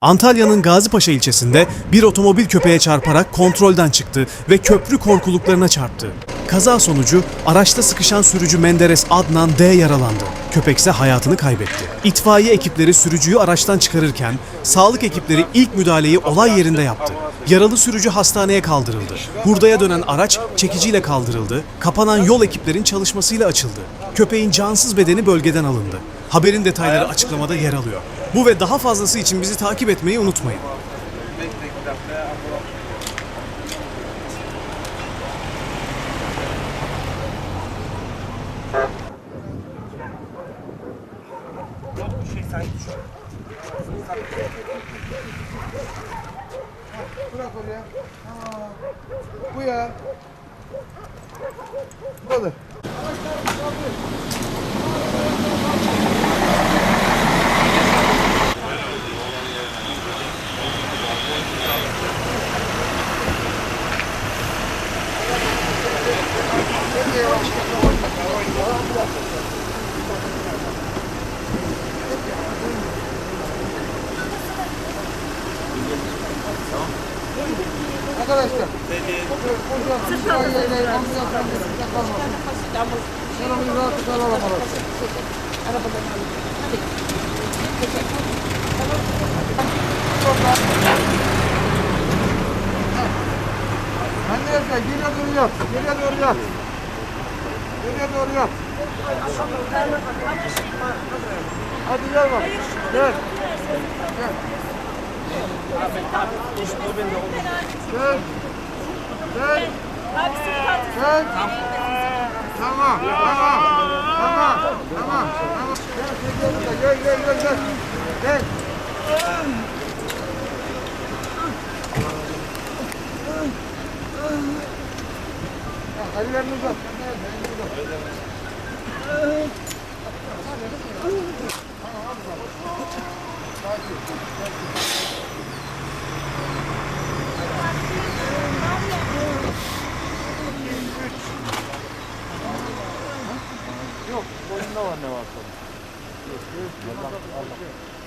Antalya'nın Gazipaşa ilçesinde bir otomobil köpeğe çarparak kontrolden çıktı ve köprü korkuluklarına çarptı. Kaza sonucu araçta sıkışan sürücü Menderes Adnan D yaralandı. Köpek ise hayatını kaybetti. İtfaiye ekipleri sürücüyü araçtan çıkarırken sağlık ekipleri ilk müdahaleyi olay yerinde yaptı. Yaralı sürücü hastaneye kaldırıldı. Hurdaya dönen araç çekiciyle kaldırıldı. Kapanan yol ekiplerin çalışmasıyla açıldı. Köpeğin cansız bedeni bölgeden alındı. Haberin detayları açıklamada yer alıyor. Bu ve daha fazlası için bizi takip etmeyi unutmayın. Bırak oraya. Bu ya. Bu Arkadaşlar. Sıramızı rahatlıkla alalım. Arkadaşlar geriye doğru yat. Geriye doğru yat. Geriye doğru yat. Hadi gel bak. Gel. Gel. Gel. Gel. Gel. Tamam. Tamam. Tamam. Tamam. Tamam. Gel, gel, gel, gel, gel. Gel. Ha, Ellerini uzat. Yok, boyunda var ne varsa. Yok, yok, yok.